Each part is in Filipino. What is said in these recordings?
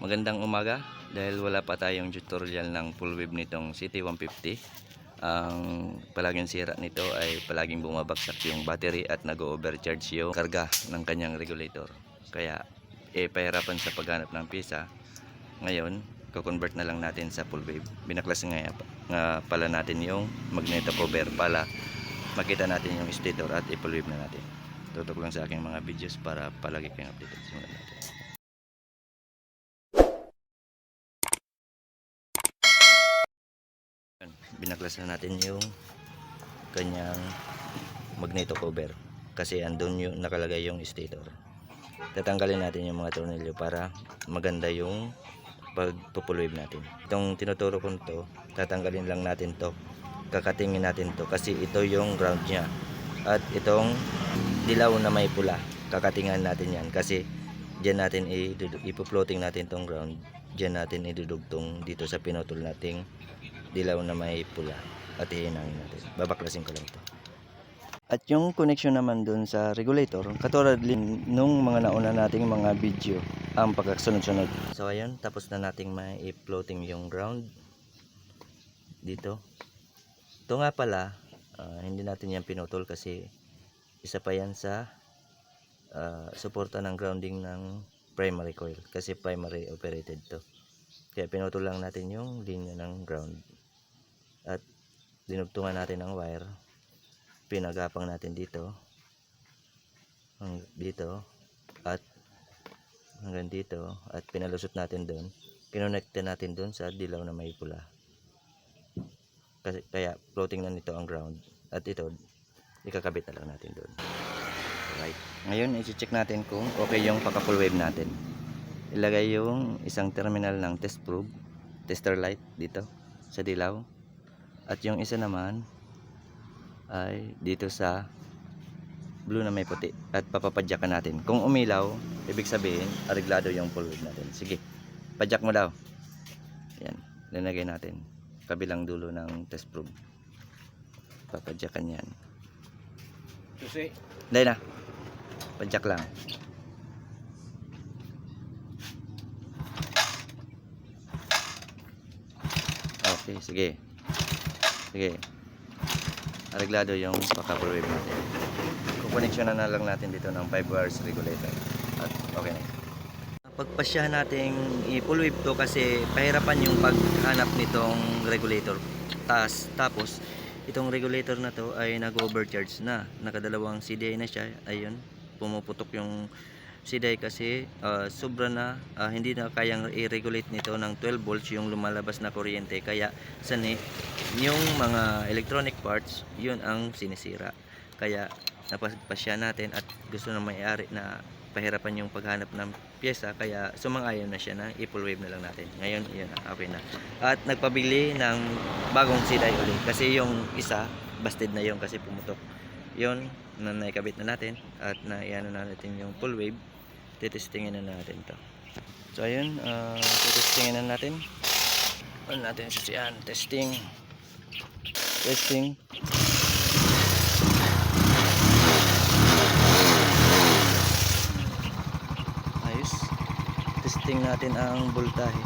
Magandang umaga dahil wala pa tayong tutorial ng full wave nitong CT150. Ang palaging sira nito ay palaging bumabagsak yung battery at nag-overcharge yung karga ng kanyang regulator. Kaya eh pahirapan sa paghanap ng pisa. Ngayon, ko-convert na lang natin sa full wave. Binaklas nga, nga pala natin yung magneto cover para makita natin yung stator at i-full wave na natin. Tutok lang sa aking mga videos para palagi kayong updated. Simulan natin. Binaklas na natin yung kanyang magneto cover kasi andun yung nakalagay yung stator. Tatanggalin natin yung mga tornilyo para maganda yung pagpupulwave natin. Itong tinuturo ko to, tatanggalin lang natin to. Kakatingin natin to kasi ito yung ground niya. At itong dilaw na may pula, kakatingan natin yan kasi diyan natin ipo-floating natin tong ground. Diyan natin idudugtong dito sa pinutol nating dilaw na may pula at hihinangin natin. Babaklasin ko lang ito. At yung connection naman dun sa regulator, katulad din nung mga nauna nating mga video, ang pagkasunod-sunod. So ayun, tapos na nating may floating yung ground dito. Ito nga pala, ah, hindi natin yan pinutol kasi isa pa yan sa ah, suporta ng grounding ng primary coil kasi primary operated to. Kaya pinutol lang natin yung linya ng ground. At dinugtungan natin ang wire. Pinagapang natin dito. Dito at hanggang dito at pinalusot natin doon. Kinonekte natin doon sa dilaw na may pula. Kasi kaya floating na nito ang ground at ito ikakabit na lang natin doon. Right. Ngayon, i-check natin kung okay yung pagka-full wave natin. Ilagay yung isang terminal ng test probe, tester light dito sa dilaw. At yung isa naman ay dito sa blue na may puti at papapadyakan natin. Kung umilaw, ibig sabihin, areglado yung wave natin. Sige, padyak mo daw. Yan, linagay natin. Kabilang dulo ng test probe. Papadyakan yan. Susi. Dahil na. Padyak lang. Okay, sige. Sige. Areglado yung pagka-wave natin. Kukoneksyon na, lang natin dito ng 5 wires regulator. At okay na. Pagpasyahan nating i-full wave to kasi pahirapan yung paghanap nitong regulator. Tas, tapos, itong regulator na to ay nag-overcharge na. Nakadalawang CDI na siya. Ayun, pumuputok yung CDI kasi ah, sobra na ah, hindi na kayang i-regulate nito ng 12 volts yung lumalabas na kuryente. Kaya sani yung mga electronic parts yun ang sinisira. Kaya napasya natin at gusto na may-ari na pahirapan yung paghanap ng pyesa. Kaya sumang-ayon na siya na i-full wave na lang natin. Ngayon yun na okay na. At nagpabili ng bagong CDI ulit. Kasi yung isa busted na yung kasi pumutok yun na naikabit na natin at na iano na natin yung full wave titestingin na natin to. So ayun uh, titestingin na natin. On natin siya testing. Testing. Ayos. Testing natin ang voltahe.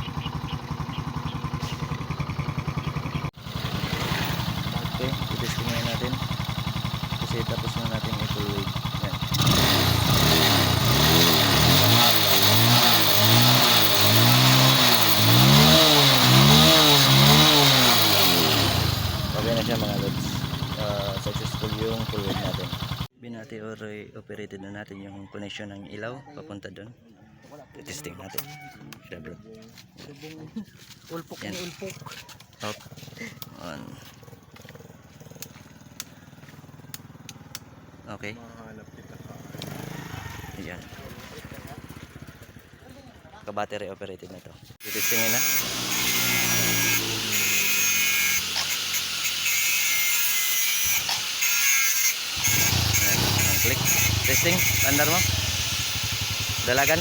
Okay titesting na natin kasi tapos na natin wave yan Okay na siya mga lods. Uh, successful yung full wave natin. Binati or operated na natin yung connection ng ilaw papunta doon. Testing natin. Siya bro. Ulpok ni ulpok. Up. On. Okay. Mahanap kita ka. Ayan. Ka-battery operated na to. Titestingin na. Ayan. Ang click. Testing. Andar mo. Dalagan.